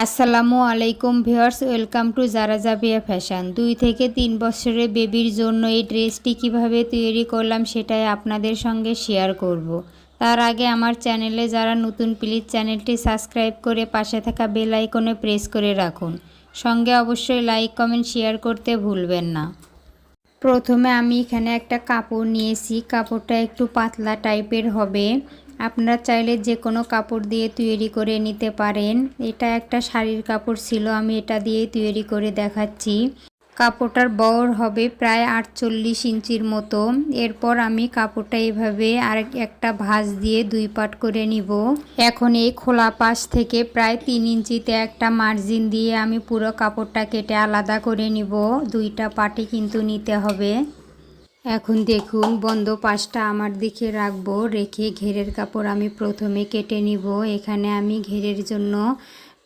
আসসালামু আলাইকুম viewers, welcome to Zara Zabiya fashion. দুই থেকে তিন বছরের বেবির জন্য এই ড্রেসটি কীভাবে তৈরি করলাম সেটাই আপনাদের সঙ্গে শেয়ার করব। তার আগে আমার চ্যানেলে যারা নতুন, প্লিজ চ্যানেলটি সাবস্ক্রাইব করে পাশে থাকা বেল আইকনে প্রেস করে রাখুন। সঙ্গে অবশ্যই লাইক, কমেন্ট, শেয়ার করতে ভুলবেন না। প্রথমে আমি এখানে একটা কাপড় নিয়েছি। কাপড়টা একটু পাতলা টাইপের হবে। আপনারা চাইলে যে কোনো কাপড় দিয়ে তৈরি করে নিতে পারেন। এটা একটা শাড়ির কাপড় ছিল, আমি এটা দিয়েই তৈরি করে দেখাচ্ছি। কাপড়টার বর হবে প্রায় আটচল্লিশ ইঞ্চির মতো। এরপর আমি কাপড়টা এভাবে আর একটা ভাঁজ দিয়ে দুই পাট করে নিব। এখন এই খোলা পাশ থেকে প্রায় তিন ইঞ্চিতে একটা মার্জিন দিয়ে আমি পুরো কাপড়টা কেটে আলাদা করে নিব। দুইটা পাটি কিন্তু নিতে হবে। এখন দেখুন, বন্ধ পাশটা আমার দিকে রাখব, রেখে ঘেরের কাপড় আমি প্রথমে কেটে নিব। এখানে আমি ঘেরের জন্য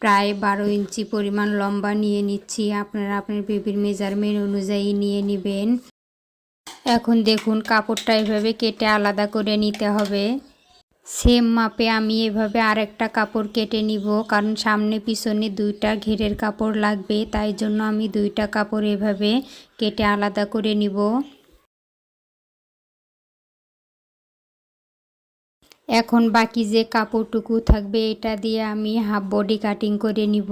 প্রায় বারো ইঞ্চি পরিমাণ লম্বা নিয়ে নিচ্ছি। আপনারা আপনার বেবির মেজারমেন্ট অনুযায়ী নিয়ে নেবেন। এখন দেখুন, কাপড়টা এভাবে কেটে আলাদা করে নিতে হবে। সেম মাপে আমি এভাবে আরেকটা কাপড় কেটে নিব, কারণ সামনে পিছনে দুইটা ঘেরের কাপড় লাগবে, তাই জন্য আমি দুইটা কাপড় এভাবে কেটে আলাদা করে নিব। এখন বাকি যে কাপড়টুকু থাকবে এটা দিয়ে আমি হাফ বডি কাটিং করে নিব।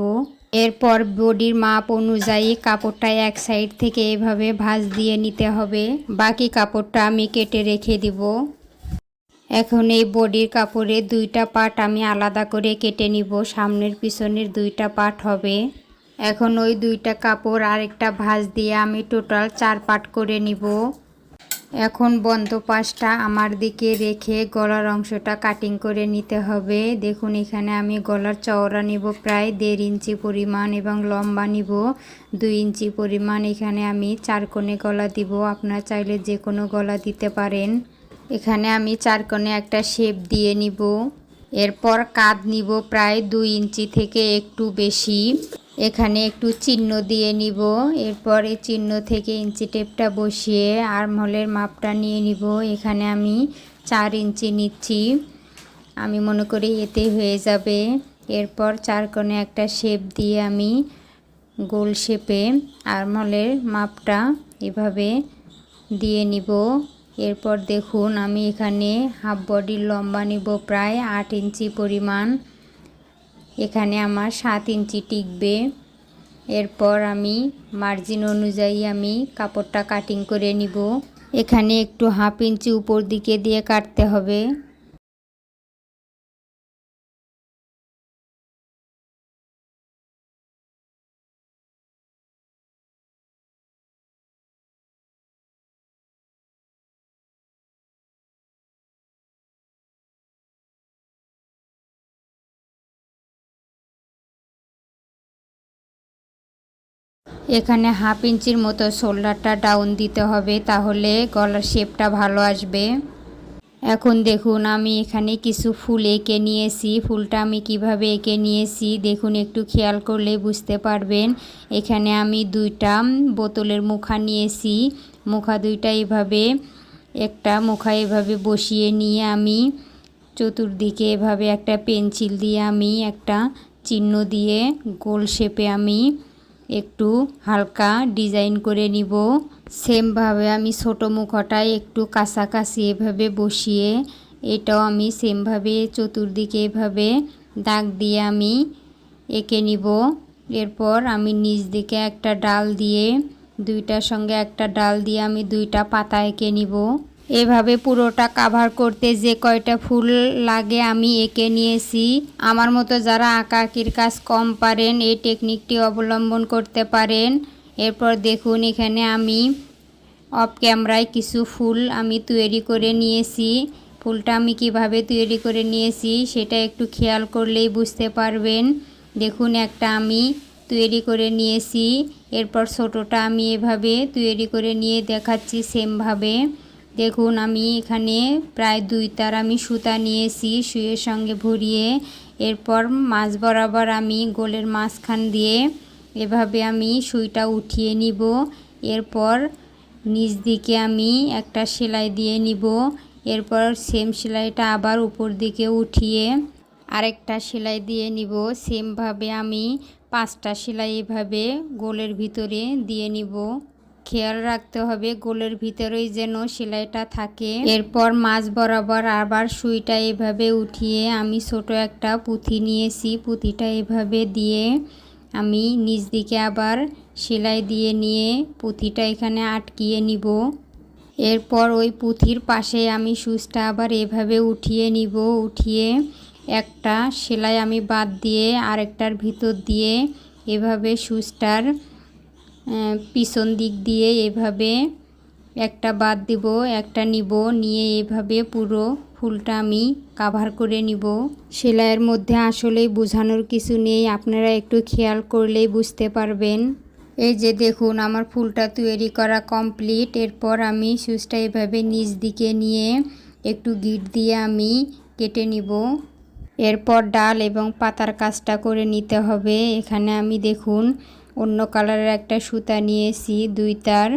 এরপর বডির মাপ অনুযায়ী কাপড়টা এক সাইড থেকে এভাবে ভাঁজ দিয়ে নিতে হবে। বাকি কাপড়টা আমি কেটে রেখে দিব। এখন এই বডির কাপড়ে দুইটা পার্ট আমি আলাদা করে কেটে নিব। সামনের পিছনের দুইটা পার্ট হবে। এখন ওই দুইটা কাপড় আরেকটা ভাঁজ দিয়ে আমি টোটাল চার পার্ট করে নিব। এখন বন্ধ পাশটা আমার দিকে রেখে গলার অংশটা কাটিং করে নিতে হবে। দেখুন, এখানে আমি গলার চওড়া নিব প্রায় দেড় ইঞ্চি পরিমাণ এবং লম্বা নিব দুই ইঞ্চি পরিমাণ। এখানে আমি চার কোণে গলা দিব, আপনারা চাইলে যে কোনো গলা দিতে পারেন। এখানে আমি চার কোণে একটা শেপ দিয়ে নিব। এরপর কাঁধ নিব প্রায় দুই ইঞ্চি থেকে একটু বেশি। এখানে একটু চিহ্ন দিয়ে নিব। এরপর এই চিহ্ন থেকে ইঞ্চি টেপটা বসিয়ে আর্মহলের মাপটা নিয়ে নিব। এখানে আমি চার ইঞ্চি নিচ্ছি। আমি মনে করি এতে হয়ে যাবে। এরপর চার কোণে একটা শেপ দিয়ে আমি গোল শেপে আর্মহলের মাপটা এভাবে দিয়ে নিব। এরপর দেখুন, আমি এখানে হাফ বডির লম্বা নিব, প্রায় আট ইঞ্চি পরিমাণ। এখানে আমার সাত ইঞ্চি টিকবে। এরপর আমি মার্জিন অনুযায়ী আমি কাপড়টা কাটিং করে নিব। এখানে একটু হাফ ইঞ্চি উপর দিকে দিয়ে কাটতে হবে। এখানে হাফ ইঞ্চির মতো শোল্ডারটা ডাউন দিতে হবে, তাহলে গলার শেপটা ভালো আসবে। এখন দেখুন, আমি এখানে কিছু ফুল এঁকে নিয়েছি। ফুলটা আমি কীভাবে এঁকে নিয়েছি, দেখুন, একটু খেয়াল করলে বুঝতে পারবেন। এখানে আমি দুইটা বোতলের মুখা নিয়েছি। মুখা দুইটা এভাবে, একটা মুখা এভাবে বসিয়ে নিয়ে আমি চতুর্দিকে এভাবে একটা পেন্সিল দিয়ে আমি একটা চিহ্ন দিয়ে গোল শেপে আমি একটু হালকা ডিজাইন করে নিব। সেমভাবে আমি ছোটো মুখটায় একটু কাছাকাছি এভাবে বসিয়ে, এটাও আমি সেমভাবে চতুর্দিকে এভাবে দাগ দিয়ে আমি এঁকে নিব। এরপর আমি নিচ দিকে একটা ডাল দিয়ে, দুইটার সঙ্গে একটা ডাল দিয়ে আমি দুইটা পাতা এঁকে নিব। এভাবে পুরোটা কাভার করতে যে কয়টা ফুল লাগে আমি এঁকে নিয়েছি। আমার মতো যারা আঁকা আঁকির কাজ কম পারেন, এই টেকনিকটি অবলম্বন করতে পারেন। এরপর দেখুন এখানে আমি অফ ক্যামেরায় কিছু ফুল আমি তৈরি করে নিয়েছি। ফুলটা আমি কীভাবে তৈরি করে নিয়েছি সেটা একটু খেয়াল করলেই বুঝতে পারবেন। দেখুন একটা আমি তৈরি করে নিয়েছি। এরপর ছোটোটা আমি এভাবে তৈরি করে নিয়ে দেখাচ্ছি সেমভাবে দেখুন, আমি এখানে প্রায় দুই তার আমি সুতা নিয়েছি শুয়ের সঙ্গে ভরিয়ে। এরপর মাছ বরাবর আমি গোলের মাঝখান দিয়ে এভাবে আমি সুইটা উঠিয়ে নিব। এরপর নিচ দিকে আমি একটা সেলাই দিয়ে নিব। এরপর সেম সেলাইটা আবার উপর দিকে উঠিয়ে আরেকটা সেলাই দিয়ে নিব। সেমভাবে আমি পাঁচটা সেলাই এভাবে গোলের ভিতরে দিয়ে নিব। খেয়াল রাখতে হবে গোলের ভিতরেই যেন সেলাইটা থাকে। এরপর মাছ বরাবর আবার সুইটা এভাবে উঠিয়ে আমি ছোট একটা পুঁথি নিয়েছি। পুঁথিটা এভাবে দিয়ে আমি নিচ দিকে আবার সেলাই দিয়ে নিয়ে পুঁথিটা এখানে আটকিয়ে নিব। এরপর ওই পুঁথির পাশে আমি সুচটা আবার এভাবে উঠিয়ে নিব। উঠিয়ে একটা সেলাই আমি বাদ দিয়ে আরেকটার ভিতর দিয়ে এভাবে সুচটার পিছন দিক দিয়ে এভাবে একটা বাদ দিব, একটা নিব, নিয়ে এভাবে পুরো ফুলটা আমি কাভার করে নিব। সেলাইয়ের মধ্যে আসলেই বোঝানোর কিছু নেই, আপনারা একটু খেয়াল করলেই বুঝতে পারবেন। এই যে দেখুন, আমার ফুলটা তৈরি করা কমপ্লিট এরপর আমি সুচটা এভাবে নিচ দিকে নিয়ে একটু গিট দিয়ে আমি কেটে নিব। এরপর ডাল এবং পাতার কাজটা করে নিতে হবে। এখানে আমি দেখুন অন্য কালারের একটা সুতা নিয়েছি দুই তার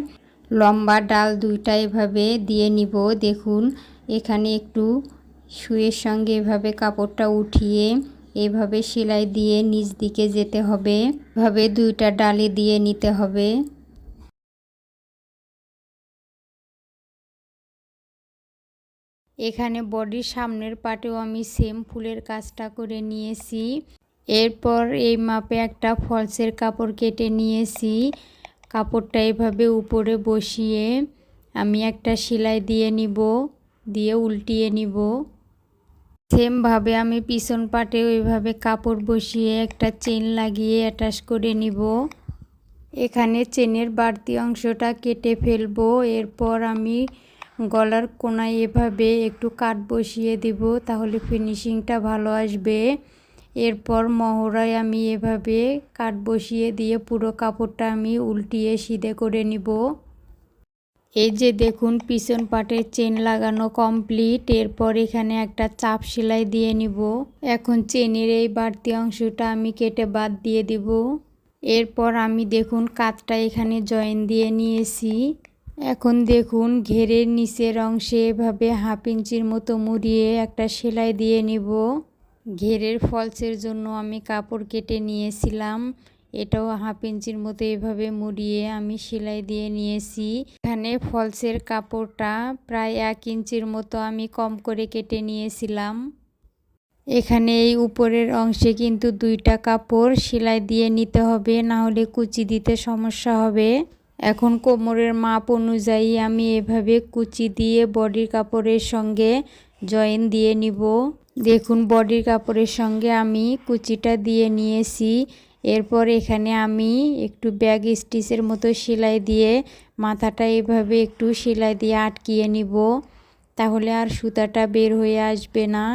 লম্বা ডাল দুইটা এভাবে দিয়ে নিব। দেখুন, এখানে একটু শুয়ের সঙ্গে এভাবে কাপড়টা উঠিয়ে এভাবে সেলাই দিয়ে নিচ দিকে যেতে হবে। এভাবে দুইটা ডালে দিয়ে নিতে হবে। এখানে বডির সামনের পাটেও আমি সেম ফুলের কাজটা করে নিয়েছি। এরপর এই মাপে একটা ফলসের কাপড় কেটে নিয়েছি। কাপড়টা এভাবে উপরে বসিয়ে আমি একটা সেলাই দিয়ে নিব, দিয়ে উল্টিয়ে নিব। সেমভাবে আমি পিছন পাটে ওইভাবে কাপড় বসিয়ে একটা চেন লাগিয়ে অ্যাটাচ করে নিব। এখানে চেনের বাড়তি অংশটা কেটে ফেলব। এরপর আমি গলার কোনায় এভাবে একটু কাট বসিয়ে দিব, তাহলে ফিনিশিংটা ভালো আসবে। এরপর মহড়ায় আমি এভাবে কাট বসিয়ে দিয়ে পুরো কাপড়টা আমি উল্টিয়ে সিধে করে নিব। এই যে দেখুন, পিছন পাটের চেন লাগানো কমপ্লিট। এরপর এখানে একটা চাপ সেলাই দিয়ে নিব। এখন চেনের এই বাড়তি অংশটা আমি কেটে বাদ দিয়ে দিব। এরপর আমি দেখুন কাতটা এখানে জয়েন দিয়ে নিয়েছি। এখন দেখুন, ঘেরের নিচের অংশে এভাবে হাফ ইঞ্চির মতো মুড়িয়ে একটা সেলাই দিয়ে নিব। ঘেরের ফলসের জন্য আমি কাপড় কেটে নিয়েছিলাম। এটাও হাফ ইঞ্চির মতো এভাবে মুড়িয়ে আমি সেলাই দিয়ে নিয়েছি। এখানে ফলসের কাপড়টা প্রায় এক ইঞ্চির মতো আমি কম করে কেটে নিয়েছিলাম। এখানে এই উপরের অংশে কিন্তু দুইটা কাপড় সেলাই দিয়ে নিতে হবে, না হলে কুচি দিতে সমস্যা হবে। এখন কোমরের মাপ অনুযায়ী আমি এভাবে কুচি দিয়ে বডির কাপড়ের সঙ্গে জয়েন দিয়ে নিব। দেখুন, বডির কাপড়ের সঙ্গে আমি কুচিটা দিয়ে নিয়েছি। এরপর এখানে আমি একটু ব্যাগ স্টিচের মতো সেলাই দিয়ে মাথাটা এভাবে একটু সেলাই দিয়ে আটকিয়ে নিব। তাহলে আর সুতাটা বের হয়ে আসবে না।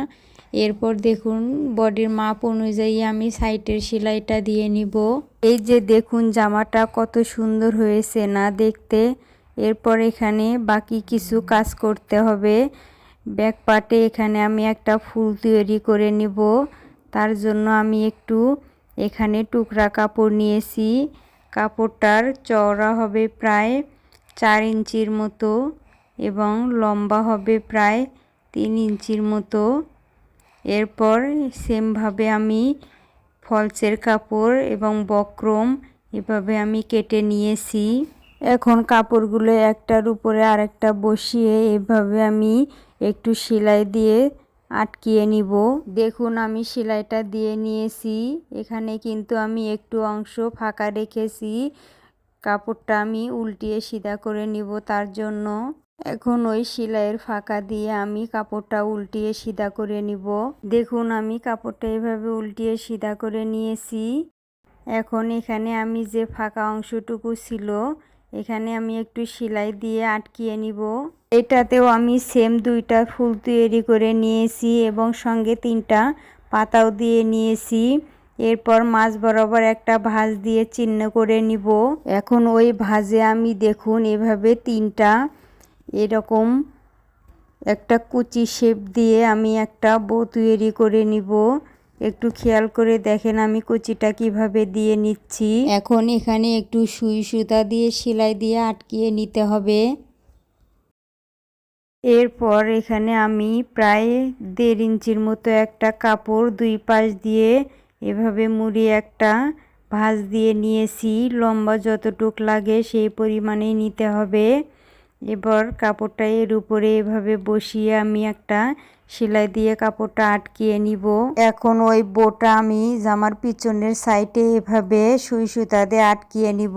এরপর দেখুন, বডির মাপ অনুযায়ী আমি সাইটের সেলাইটা দিয়ে নিব। এই যে দেখুন, জামাটা কত সুন্দর হয়েছে না দেখতে। এরপর এখানে বাকি কিছু কাজ করতে হবে। ব্যাক পার্টে এখানে আমি একটা ফুল তৈরি করে নিব। তার জন্য আমি একটু এখানে টুকরা কাপড় নিয়েছি। কাপড়টার চওড়া হবে প্রায় চার ইঞ্চির মতো এবং লম্বা হবে প্রায় তিন ইঞ্চির মতো। এরপর সেমভাবে আমি ফলসের কাপড় এবং বক্রম এভাবে আমি কেটে নিয়েছি। এখন কাপড়গুলো একটার উপরে আরেকটা বসিয়ে এভাবে আমি একটু সেলাই দিয়ে আটকিয়ে নিব। দেখুন, আমি সেলাইটা দিয়ে নিয়েছি। এখানে কিন্তু আমি একটু অংশ ফাঁকা রেখেছি। কাপড়টা আমি উল্টিয়ে সিধা করে নিব তার জন্য। এখন ওই সেলাইয়ের ফাঁকা দিয়ে আমি কাপড়টা উল্টিয়ে সিধা করে নিব। দেখুন, আমি কাপড়টা এভাবে উল্টিয়ে সিধা করে নিয়েছি। এখন এখানে আমি যে ফাঁকা অংশটুকু ছিল এখানে আমি একটু সেলাই দিয়ে আটকিয়ে নিব। এটাতেও আমি সেম দুইটা ফুল তৈরি করে নিয়েছি এবং সঙ্গে তিনটা পাতাও দিয়ে নিয়েছি। এরপর মাছ বরাবর একটা ভাঁজ দিয়ে চিহ্ন করে নিব। এখন ওই ভাঁজে আমি দেখুন এভাবে তিনটা এরকম একটা কুচি শেপ দিয়ে আমি একটা বো তৈরি করে নিব। একটু খেয়াল করে দেখেন আমি কুচিটা কীভাবে দিয়ে নিচ্ছি। এখন এখানে একটু সুই সুতা দিয়ে সেলাই দিয়ে আটকিয়ে নিতে হবে। এরপর এখানে আমি প্রায় দেড় ইঞ্চির মতো একটা কাপড় দুই পাশ দিয়ে এভাবে মুড়িয়ে একটা ভাঁজ দিয়ে নিয়েছি। লম্বা যতটুক লাগে সেই পরিমাণেই নিতে হবে। এবার কাপড়টা এর উপরে এভাবে বসিয়ে আমি একটা সেলাই দিয়ে কাপড়টা আটকিয়ে নিব। এখন ওই বোটা আমি জামার পিছনের সাইডে এভাবে সুই সুতা দিয়ে আটকিয়ে নিব।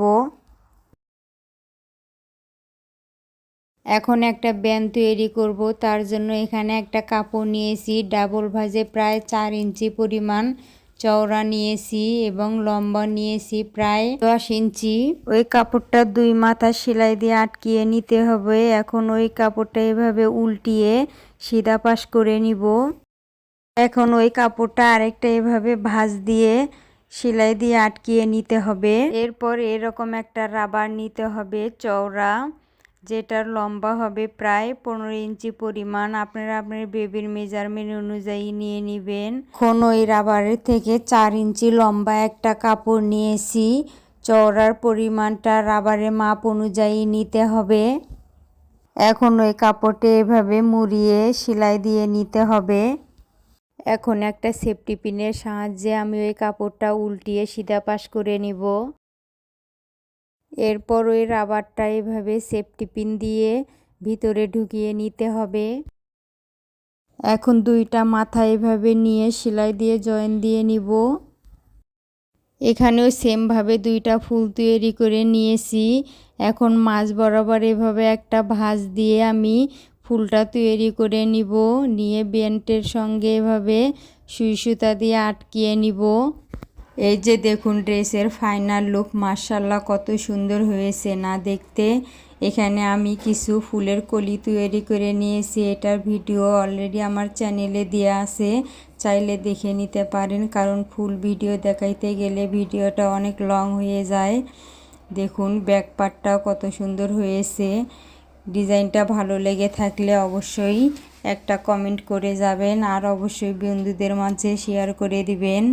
এখন একটা ব্যান তৈরি করব। তার জন্য এখানে একটা কাপড় নিয়েছি। ডাবল ভাজে প্রায় চার ইঞ্চি পরিমাণ চওড়া নিয়েছি এবং লম্বা নিয়েছি প্রায় দশ ইঞ্চি। ওই কাপড়টা দুই মাথা সেলাই দিয়ে আটকিয়ে নিতে হবে। এখন ওই কাপড়টা এভাবে উল্টিয়ে সিধা পাশ করে নিব। এখন ওই কাপড়টা আরেকটা এভাবে ভাঁজ দিয়ে সেলাই দিয়ে আটকিয়ে নিতে হবে। এরপর এরকম একটা রাবার নিতে হবে চওড়া। যেটার লম্বা হবে প্রায় পনেরো ইঞ্চি পরিমাণ। আপনারা আপনার বেবির মেজারমেন্ট অনুযায়ী নিয়ে নেবেন। এখন ওই রাবারের থেকে চার ইঞ্চি লম্বা একটা কাপড় নিয়েছি। চওড়ার পরিমাণটা রাবারের মাপ অনুযায়ী নিতে হবে। এখন ওই কাপড়টা এভাবে মুড়িয়ে সেলাই দিয়ে নিতে হবে। এখন একটা সেফটি পিনের সাহায্যে আমি ওই কাপড়টা উল্টিয়ে সিধা পাশ করে নিব। এরপর ওই রাবারটা এভাবে সেফটি পিন দিয়ে ভিতরে ঢুকিয়ে নিতে হবে। এখন দুইটা মাথা এভাবে নিয়ে সেলাই দিয়ে জয়েন দিয়ে নিব। এখানেও সেমভাবে দুইটা ফুল তৈরি করে নিয়েছি। এখন মাছ বরাবর এভাবে একটা ভাঁজ দিয়ে আমি ফুলটা তৈরি করে নিব। নিয়ে বেন্টের সঙ্গে এভাবে সুই সুতা দিয়ে আটকিয়ে নিব। এই যে দেখুন ড্রেসের ফাইনাল লুক মার্শাল্লাহ কত সুন্দর হয়েছে। না দেখতে, এখানে আমি কিছু ফুলের কলি তৈরি করে নিয়েছি। এটার ভিডিও অলরেডি আমার চ্যানেলে দেওয়া আছে। চাইলে দেখে নিতে পারেন, কারণ ফুল ভিডিও দেখাইতে গেলে ভিডিওটা অনেক লং হয়ে যায়। দেখুন ব্যাক পার্টটাও কত সুন্দর হয়েছে। ডিজাইনটা ভালো লেগে থাকলে অবশ্যই একটা কমেন্ট করে যাবেন, আর অবশ্যই বন্ধুদের মাঝে শেয়ার করে দিবেন।